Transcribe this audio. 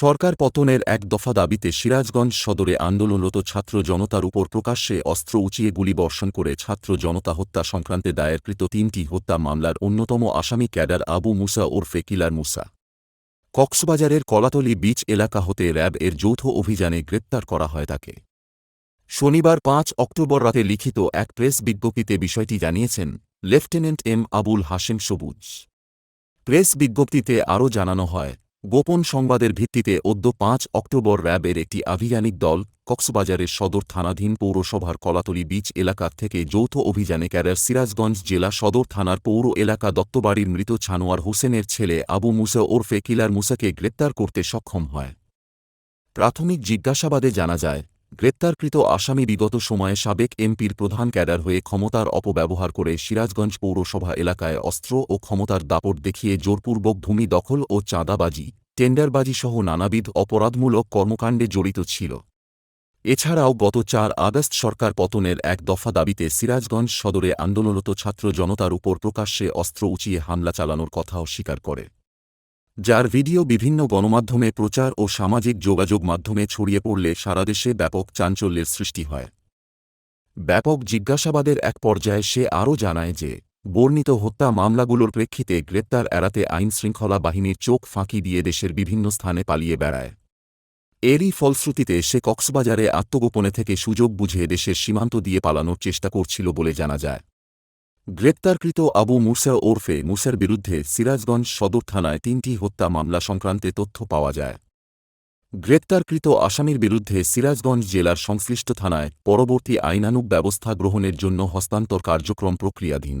সরকার পতনের এক দফা দাবিতে সিরাজগঞ্জ সদরে আন্দোলনরত ছাত্র জনতার উপর প্রকাশ্যে অস্ত্র উঁচিয়ে গুলিবর্ষণ করে ছাত্র জনতা হত্যা সংক্রান্তে দায়েরকৃত তিনটি হত্যা মামলার অন্যতম আসামি ক্যাডার আবু মুসা ওরফে কিলার মুসা। কক্সবাজারের কলাতলি বিচ এলাকা হতে র্যাব এর যৌথ অভিযানে গ্রেপ্তার করা হয় তাকে। শনিবার পাঁচ অক্টোবর রাতে লিখিত এক প্রেস বিজ্ঞপ্তিতে বিষয়টি জানিয়েছেন লেফটেন্যান্ট এম আবুল হাশেম সবুজ। প্রেস বিজ্ঞপ্তিতে আরও জানানো হয় গোপন সংবাদের ভিত্তিতে অদ্য পাঁচ অক্টোবর র্যাবের একটি আভিযানিক দল কক্সবাজারের সদর থানাধীন পৌরসভার কলাতলি বিচ এলাকার থেকে যৌথ অভিযানে ক্যারার সিরাজগঞ্জ জেলা সদর থানার পৌর এলাকা দত্তবাড়ির মৃত ছানোয়ার হোসেনের ছেলে আবু মুসা ওরফে কিলার মুসাকে গ্রেপ্তার করতে সক্ষম হয়। প্রাথমিক জিজ্ঞাসাবাদে জানা যায় গ্রেপ্তারকৃত আসামি বিগত সময়ে সাবেক এমপির প্রধান ক্যাডার হয়ে ক্ষমতার অপব্যবহার করে সিরাজগঞ্জ পৌরসভা এলাকায় অস্ত্র ও ক্ষমতার দাপট দেখিয়ে জোরপূর্বক ভূমি দখল ও চাঁদাবাজি, টেন্ডারবাজি সহ নানাবিধ অপরাধমূলক কর্মকাণ্ডে জড়িত ছিল। এছাড়াও গত চার আগস্ট সরকার পতনের এক দফা দাবিতে সিরাজগঞ্জ সদরে আন্দোলনরত ছাত্র জনতার উপর প্রকাশ্যে অস্ত্র উঁচিয়ে হামলা চালানোর কথাও স্বীকার করে। যার ভিডিও বিভিন্ন গণমাধ্যমে প্রচার ও সামাজিক যোগাযোগ মাধ্যমে ছড়িয়ে পড়লে সারা দেশে ব্যাপক চাঞ্চল্যের সৃষ্টি হয়। ব্যাপক জিজ্ঞাসাবাদের এক পর্যায়ে সে আরও জানায় যে, বর্ণিত হত্যা মামলাগুলোর প্রেক্ষিতে গ্রেপ্তার এড়াতে আইনশৃঙ্খলা বাহিনীর চোখ ফাঁকি দিয়ে দেশের বিভিন্ন স্থানে পালিয়ে বেড়ায়। এরই ফলশ্রুতিতে সে কক্সবাজারে আত্মগোপনে থেকে সুযোগ বুঝে দেশের সীমান্ত দিয়ে পালানোর চেষ্টা করছিল বলে জানা যায়। গ্রেপ্তারকৃত আবু মুসা ওরফে মুসার বিরুদ্ধে সিরাজগঞ্জ সদর থানায় তিনটি হত্যা মামলা সংক্রান্তে তথ্য পাওয়া যায়। গ্রেপ্তারকৃত আসামির বিরুদ্ধে সিরাজগঞ্জ জেলার সংশ্লিষ্ট থানায় পরবর্তী আইনানুগ ব্যবস্থা গ্রহণের জন্য হস্তান্তর কার্যক্রম প্রক্রিয়াধীন।